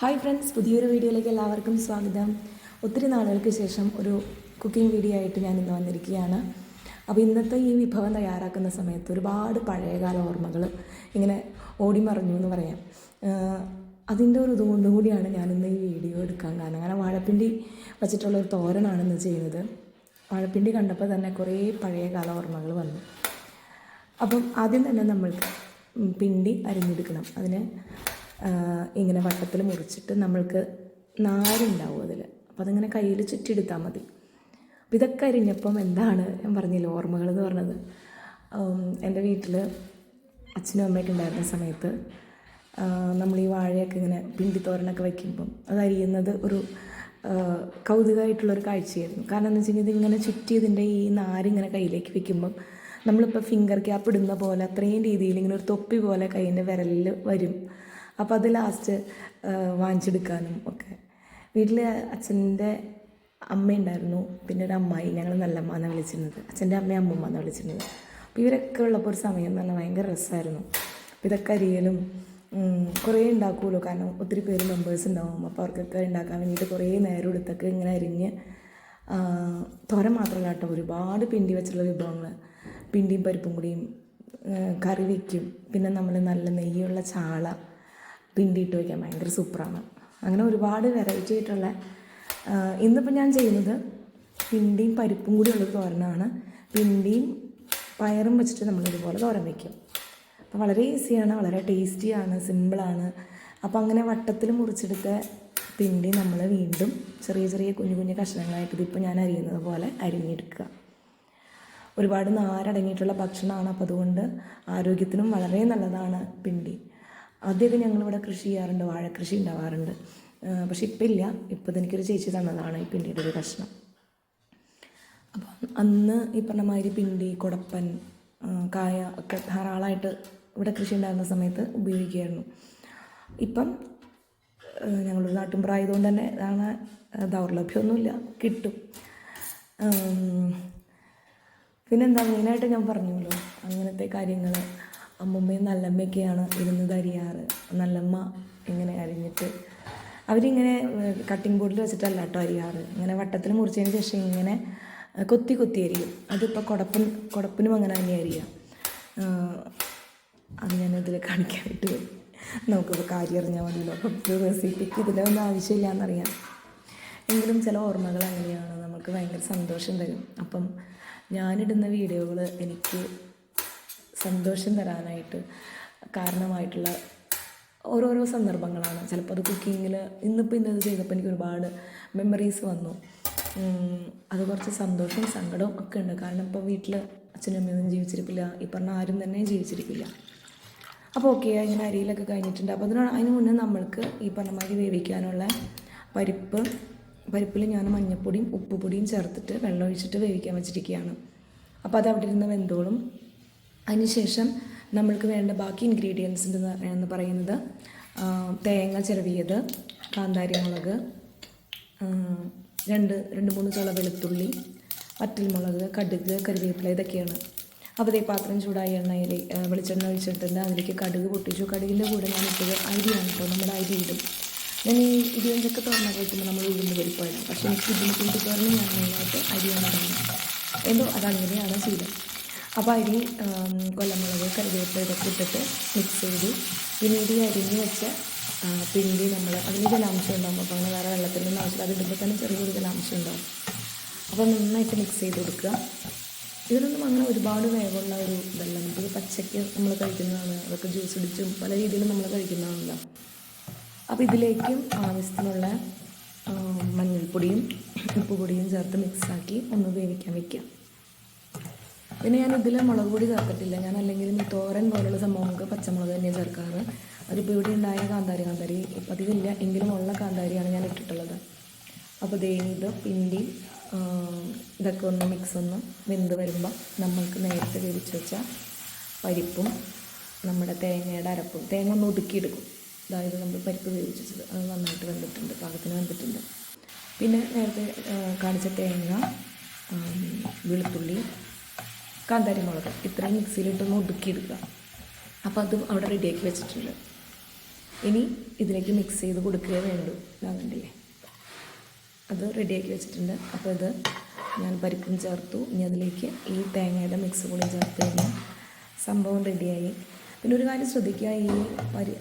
Hi friends പുതിയൊരു വീഡിയോയിലേക്ക് എല്ലാവർക്കും സ്വാഗതം. ഒത്തിരി നാളുകൾക്ക് ശേഷം ഒരു കുക്കിംഗ് വീഡിയോ ആയിട്ട് ഞാൻ ഇന്ന് വന്നിരിക്കുകയാണ്. അപ്പോൾ ഇന്നത്തെ ഈ വിഭവം തയ്യാറാക്കുന്ന സമയത്ത് ഒരുപാട് പഴയകാല ഓർമ്മകൾ ഇങ്ങനെ ഓടിമറിഞ്ഞു എന്ന് പറയാം. അതിന്റെ ഒരു ഇതുകൊണ്ടും കൂടിയാണ് ഞാനിന്ന് ഈ വീഡിയോ എടുക്കാൻ കാരണം. അങ്ങനെ വാഴപ്പിണ്ടി വച്ചിട്ടുള്ള ഒരു തോരനാണ് ഇന്ന് ചെയ്യുന്നത്. വാഴപ്പിണ്ടി കണ്ടപ്പോൾ തന്നെ കുറേ പഴയകാല ഓർമ്മകൾ വന്നു. അപ്പം ആദ്യം തന്നെ നമ്മൾക്ക് പിണ്ടി അരിഞ്ഞെടുക്കണം. അതിന് ഇങ്ങനെ വട്ടത്തിൽ മുറിച്ചിട്ട് നമ്മൾക്ക് നാരുണ്ടാവും അതിൽ അപ്പോൾ അതിങ്ങനെ കയ്യിൽ ചുറ്റിയെടുത്താൽ മതി. അപ്പോൾ ഇതൊക്കെ അരിഞ്ഞപ്പം എന്താണ് ഞാൻ പറഞ്ഞില്ല ഓർമ്മകൾ എന്ന് പറഞ്ഞത്? എന്റെ വീട്ടിൽ അച്ഛനും അമ്മയൊക്കെ ഉണ്ടായിരുന്ന സമയത്ത് നമ്മൾ ഈ വാഴയൊക്കെ ഇങ്ങനെ പിണ്ടിത്തോരനൊക്കെ വയ്ക്കുമ്പം അത് അരിയുന്നത് ഒരു കൗതുകമായിട്ടുള്ളൊരു കാഴ്ചയായിരുന്നു. കാരണം എന്ന് വെച്ച് കഴിഞ്ഞാൽ ഇതിങ്ങനെ ചുറ്റി ഇതിന്റെ ഈ നാരിങ്ങനെ കയ്യിലേക്ക് വെക്കുമ്പം നമ്മളിപ്പോൾ ഫിംഗർ ക്യാപ്പ് ഇടുന്ന പോലെ അത്രയും രീതിയിൽ ഇങ്ങനെ ഒരു തൊപ്പി പോലെ കയ്യിന്റെ വിരലിൽ വരും. അപ്പോൾ അത് ലാസ്റ്റ് വാങ്ങിച്ചെടുക്കാനും ഒക്കെ. വീട്ടിൽ അച്ഛന്റെ അമ്മയുണ്ടായിരുന്നു പിന്നെ ഒരു അമ്മായി ഞങ്ങൾ നല്ല അമ്മ എന്നാണ് വിളിച്ചിരുന്നത്. അച്ഛന്റെ അമ്മയും അമ്മൂമ്മ എന്നാണ് വിളിച്ചിരുന്നത്. അപ്പോൾ ഇവരൊക്കെ ഉള്ളപ്പോൾ ഒരു സമയം എന്ന് പറഞ്ഞാൽ ഭയങ്കര രസമായിരുന്നു അപ്പോൾ ഇതൊക്കെ അരിയലും കുറേ ഉണ്ടാക്കുമല്ലോ കാരണം ഒത്തിരി പേര് മെമ്പേഴ്സ് ഉണ്ടാവും അപ്പോൾ അവർക്കൊക്കെ ഉണ്ടാക്കാൻ വേണ്ടിയിട്ട് കുറേ നേരം എടുത്തൊക്കെ ഇങ്ങനെ അരിഞ്ഞ് തോര മാത്രമല്ല കേട്ടോ. ഒരുപാട് പിണ്ടി വെച്ചുള്ള വിഭവങ്ങൾ പിണ്ടിയും പരിപ്പും കൂടിയും കറി വയ്ക്കും പിന്നെ നമ്മൾ നല്ല നെയ്യുള്ള ചാള. പിണ്ടി ഇട്ട് വയ്ക്കാൻ ഭയങ്കര സൂപ്പറാണ്. അങ്ങനെ ഒരുപാട് വെറൈറ്റി ആയിട്ടുള്ള ഇന്നിപ്പോൾ ഞാൻ ചെയ്യുന്നത് പിണ്ടിയും പരിപ്പും കൂടി ഉള്ളൊരു തോരനാണ്. പിണ്ടിയും പയറും വെച്ചിട്ട് നമ്മൾ ഇതുപോലെ തോരൻ വയ്ക്കും അപ്പോൾ വളരെ ഈസിയാണ് വളരെ ടേസ്റ്റിയാണ് സിമ്പിളാണ് അപ്പോൾ അങ്ങനെ വട്ടത്തിൽ മുറിച്ചെടുത്ത പിണ്ടി നമ്മൾ വീണ്ടും ചെറിയ ചെറിയ കുഞ്ഞു കുഞ്ഞു കഷ്ണങ്ങളായിട്ട് ഇതിപ്പോൾ ഞാൻ അരിയുന്നത് പോലെ അരിഞ്ഞെടുക്കുക. ഒരുപാട് നാരടങ്ങിയിട്ടുള്ള ഭക്ഷണമാണ്. അപ്പോൾ അതുകൊണ്ട് ആരോഗ്യത്തിനും വളരെ നല്ലതാണ് പിണ്ടി. ആദ്യമൊക്കെ ഞങ്ങളിവിടെ കൃഷി ചെയ്യാറുണ്ട് കൃഷി ഉണ്ടാവാറുണ്ട്. പക്ഷെ ഇപ്പം ഇല്ല ഇപ്പം എനിക്കൊരു ചേച്ചി തന്നതാണ് ഈ പിണ്ടിയുടെ ഒരു കഷ്ണം. അപ്പം അന്ന് ഈ പറഞ്ഞ മാതിരി പിണ്ടി കൊടപ്പൻ കായ ഒക്കെ ധാരാളമായിട്ട് ഇവിടെ കൃഷി ഉണ്ടായിരുന്ന സമയത്ത് ഉപയോഗിക്കുകയായിരുന്നു. ഇപ്പം ഞങ്ങളൊരു നാട്ടുംപുറം ആയതുകൊണ്ട് തന്നെ ഇതാണ് ദൗർലഭ്യമൊന്നുമില്ല. കിട്ടും. പിന്നെന്താ? മെയിനായിട്ട് ഞാൻ പറഞ്ഞല്ലോ അങ്ങനത്തെ കാര്യങ്ങൾ അമ്മമ്മയും നല്ലമ്മയൊക്കെയാണ് ഇരുന്ന് അരിയാറ് നല്ലമ്മ ഇങ്ങനെ അരിഞ്ഞിട്ട്. അവരിങ്ങനെ കട്ടിംഗ് ബോർഡിൽ വെച്ചിട്ടല്ല കേട്ടോ അരിയാറ്. ഇങ്ങനെ വട്ടത്തിൽ മുറിച്ചതിന് ശേഷം ഇങ്ങനെ കൊത്തി കൊത്തി അരിയും. അതിപ്പോൾ കുടപ്പൻ കുടപ്പിനും അങ്ങനെ തന്നെ അരിയാം. അത് ഞാനിതിൽ കാണിക്കാനായിട്ട്. നമുക്കിപ്പോൾ കാര്യം അറിഞ്ഞാൽ മതിയല്ലോ അപ്പം റെസിപ്പിക്ക് ഇതിന്റെ ഇതിലൊന്നും ആവശ്യമില്ല എന്നറിയാം എങ്കിലും ചില ഓർമ്മകൾ അങ്ങനെയാണ് നമുക്ക് ഭയങ്കര സന്തോഷം തരും. അപ്പം ഞാനിടുന്ന വീഡിയോകൾ എനിക്ക് സന്തോഷം തരാനായിട്ട് കാരണമായിട്ടുള്ള ഓരോരോ സന്ദർഭങ്ങളാണ്. ചിലപ്പോൾ അത് കുക്കിങ്ങിൽ ഇന്നിപ്പോൾ ഇന്നത് ചെയ്തപ്പോൾ എനിക്ക് ഒരുപാട് മെമ്മറീസ് വന്നു. അത് കുറച്ച് സന്തോഷവും സങ്കടവും ഒക്കെ ഉണ്ട്. കാരണം ഇപ്പോൾ വീട്ടിൽ അച്ഛനും അമ്മയൊന്നും ജീവിച്ചിരിപ്പില്ല. ഈ പറഞ്ഞ ആരും തന്നെ ജീവിച്ചിരിക്കില്ല അപ്പോൾ ഓക്കെ ഇങ്ങനെ അരിയിലൊക്കെ കഴിഞ്ഞിട്ടുണ്ട്. അപ്പോൾ അതിനാണ് അതിന് മുന്നേ നമ്മൾക്ക് ഈ പറഞ്ഞ മാതിരി വേവിക്കാനുള്ള പരിപ്പ് പരിപ്പിൽ ഞാൻ മഞ്ഞൾപ്പൊടിയും ഉപ്പുപൊടിയും ചേർത്തിട്ട് വെള്ളം ഒഴിച്ചിട്ട് വേവിക്കാൻ വെച്ചിരിക്കുകയാണ്. അപ്പോൾ അത് അവിടെ ഇരുന്ന് വെന്തോളും. അതിനുശേഷം നമ്മൾക്ക് വേണ്ട ബാക്കി ഇൻഗ്രീഡിയൻസ് എന്ന് പറയുന്നത് തേങ്ങ ചിരവിയത് കാന്താരി മുളക് രണ്ട് രണ്ട് മൂന്ന് ചുള വെളുത്തുള്ളി വറ്റൽമുളക് കടുക് കറിവേപ്പില ഇതൊക്കെയാണ്. അപ്പോൾ ഈ പാത്രം ചൂടായി എണ്ണയിൽ വെളിച്ചെണ്ണ ഒഴിച്ചിട്ടുണ്ട് അതിലേക്ക് കടുക് പൊട്ടിച്ചു. കടുകിന്റെ കൂടെ ഞാൻ ഇട്ടത് അരിയാണ് കേട്ടോ നമ്മുടെ അരി ഇടും. ഞാൻ ഈ ഇടിയഞ്ചൊക്കെ തുറന്ന കഴിക്കുമ്പോൾ നമ്മൾ ഉഴുന്ന് വലിപ്പമായിരുന്നു പക്ഷേ എനിക്ക് കൊണ്ട് തുറന്ന് ഞാൻ മെയിനായിട്ട് അരിയാണ് എന്തോ അതങ്ങനെയാണ് ശീലം അപ്പോൾ അരി കൊല്ലമുളക് കറിവേപ്പില ഇതൊക്കെ ഇട്ടിട്ട് മിക്സ് ചെയ്തു. പിന്നീട് ഈ അരിഞ്ഞ് വെച്ച പിണ്ടി നമ്മൾ അതിന് ജലാംശം ഉണ്ടാകും അപ്പോൾ അങ്ങനെ വേറെ വെള്ളത്തിന്റെ ആവശ്യം അത് ഇടുമ്പോൾ തന്നെ ചെറിയൊരു ജലാംശം ഉണ്ടാകും അപ്പോൾ നന്നായിട്ട് മിക്സ് ചെയ്ത് കൊടുക്കുക. ഇതിനൊന്നും അങ്ങനെ ഒരുപാട് വേവുള്ള ഒരു ഇതല്ല. നമുക്ക് പച്ചയ്ക്ക് നമ്മൾ കഴിക്കുന്നതാണ്. അതൊക്കെ ജ്യൂസ് ഇടിച്ചും പല രീതിയിലും നമ്മൾ കഴിക്കുന്നതാണല്ലോ. അപ്പോൾ ഇതിലേക്കും ആവശ്യത്തിനുള്ള മഞ്ഞൾപ്പൊടിയും ഉപ്പുപൊടിയും ചേർത്ത് മിക്സാക്കി ഒന്ന് വേവിക്കാൻ വെക്കാം പിന്നെ ഞാൻ ഇതിൽ മുളക് പൊടി ചേർത്തിട്ടില്ല. ഞാൻ അല്ലെങ്കിൽ ഈ തോരൻ പോലുള്ള സംഭവങ്ങൾക്ക് പച്ചമുളക് തന്നെ ചേർക്കാറ്. അതിപ്പോൾ ഇവിടെ ഉണ്ടായ കാന്താരി കാന്താരി ഇപ്പം അധികമില്ല എങ്കിലും ഉള്ള കാന്താരിയാണ് ഞാൻ ഇട്ടിട്ടുള്ളത്. അപ്പോൾ ഇത് പിണ്ടി ഇതൊക്കെ ഒന്ന് മിക്സ് ഒന്ന് വെന്ത് വരുമ്പോൾ നമ്മൾക്ക് നേരത്തെ വേവിച്ച് വെച്ച പരിപ്പും നമ്മുടെ തേങ്ങയുടെ അരപ്പും തേങ്ങ ഒന്ന് ഒതുക്കിയെടുക്കും. അതായത് നമ്മൾ പരിപ്പ് വേവിച്ച് വെച്ചത് അത് നന്നായിട്ട് വെന്തിട്ടുണ്ട് പാകത്തിന് വെന്തിട്ടുണ്ട്. പിന്നെ നേരത്തെ കാണിച്ച തേങ്ങ വെളുത്തുള്ളി കാന്താരി മുളക്. ഇത്രയും മിക്സിയിലിട്ടൊന്ന് ഒതുക്കിയെടുക്കുക. അപ്പോൾ അതും അവിടെ റെഡിയാക്കി വെച്ചിട്ടുണ്ട്. ഇനി ഇതിലേക്ക് മിക്സ് ചെയ്ത് കൊടുക്കുകയേ വേണ്ടൂ. ഇതാകണ്ടില്ലേ അത് റെഡിയാക്കി വെച്ചിട്ടുണ്ട്. അപ്പോൾ ഇത് ഞാൻ പരിപ്പും ചേർത്തു. ഇനി അതിലേക്ക് ഈ തേങ്ങയുടെ മിക്സ് കൂടി ചേർത്ത് കഴിഞ്ഞാൽ സംഭവം റെഡിയായി. പിന്നെ ഒരു കാര്യം ശ്രദ്ധിക്കുക ഈ പരി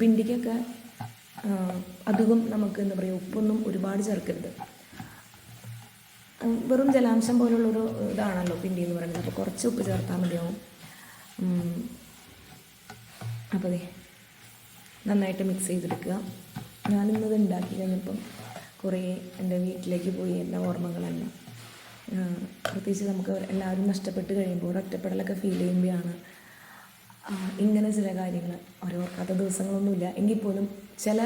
പിണ്ടിക്കൊക്കെ അധികം നമുക്ക് എന്താ പറയുക ഉപ്പൊന്നും ഒരുപാട് ചേർക്കരുത്. വെറും ജലാംശം പോലുള്ളൊരു ഇതാണല്ലോ പിണ്ടി എന്ന് പറയുന്നത്. അപ്പോൾ കുറച്ച് ഉപ്പ് ചേർത്താൽ മതിയാവും. അപ്പോൾ അതെ നന്നായിട്ട് മിക്സ് ചെയ്തെടുക്കുക. ഞാനിന്നത് ഉണ്ടാക്കി കഴിഞ്ഞപ്പം കുറേ എന്റെ വീട്ടിലേക്ക് പോയി എല്ലാ ഓർമ്മകളെല്ലാം. പ്രത്യേകിച്ച് നമുക്ക് എല്ലാവരും നഷ്ടപ്പെട്ട് കഴിയുമ്പോൾ ഒറ്റപ്പെടലൊക്കെ ഫീൽ ചെയ്യുമ്പോഴാണ് ഇങ്ങനെ ചില കാര്യങ്ങൾ. ഓരോ ഓർക്കാത്ത ദിവസങ്ങളൊന്നുമില്ല. എങ്കിൽ പോലും ചില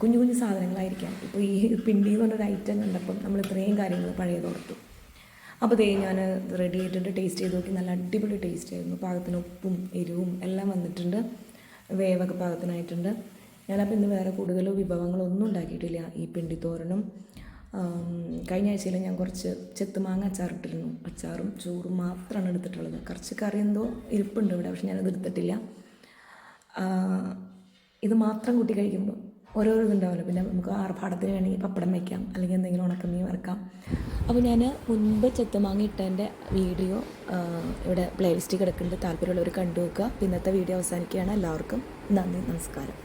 കുഞ്ഞു കുഞ്ഞു സാധനങ്ങളായിരിക്കാം. ഇപ്പോൾ ഈ പിണ്ടി എന്ന് പറഞ്ഞൊരു ഐറ്റം കണ്ടപ്പം നമ്മൾ ഇത്രയും കാര്യങ്ങൾ പഴയതോർത്തു. അപ്പോൾ ദേ ഞാൻ റെഡി ആയിട്ടുണ്ട് ടേസ്റ്റ് ചെയ്ത് നോക്കി. നല്ല അടിപൊളി ടേസ്റ്റ് ആയിരുന്നു. പാകത്തിന് ഉപ്പും എരിവും എല്ലാം വന്നിട്ടുണ്ട്. വേവൊക്കെ പാകത്തിനായിട്ടുണ്ട്. ഞാനപ്പോൾ ഇന്ന് വേറെ കൂടുതൽ വിഭവങ്ങളൊന്നും ഉണ്ടാക്കിയിട്ടില്ല. ഈ പിണ്ടിത്തോരനും തോരണം കഴിഞ്ഞ ആഴ്ചയിൽ ഞാൻ കുറച്ച് ചെത്തുമാങ്ങ അച്ചാറിട്ടിരുന്നു അച്ചാറും ചോറും മാത്രമാണ് എടുത്തിട്ടുള്ളത്. കുറച്ച് കറി എന്തോ ഇരിപ്പുണ്ട് ഇവിടെ പക്ഷെ ഞാനത് എടുത്തിട്ടില്ല. ഇത് മാത്രം കൂട്ടി കഴിക്കുമ്പോൾ ഓരോരോ ഇതുണ്ടാവുമല്ലോ പിന്നെ നമുക്ക് ആർഭാടത്തിന് വേണമെങ്കിൽ പപ്പടം വയ്ക്കാം അല്ലെങ്കിൽ എന്തെങ്കിലും ഉണക്കമീൻ വറക്കാം. അപ്പോൾ ഞാൻ മുൻപ് ചെത്തുമാങ്ങ ഇട്ടതിന്റെ വീഡിയോ ഇവിടെ പ്ലേലിസ്റ്റ് കിടക്കുന്നുണ്ട്. താല്പര്യമുള്ളവർ കണ്ടു നോക്കുക ഇന്നത്തെ വീഡിയോ അവസാനിക്കുകയാണ്. എല്ലാവർക്കും നന്ദി നമസ്കാരം.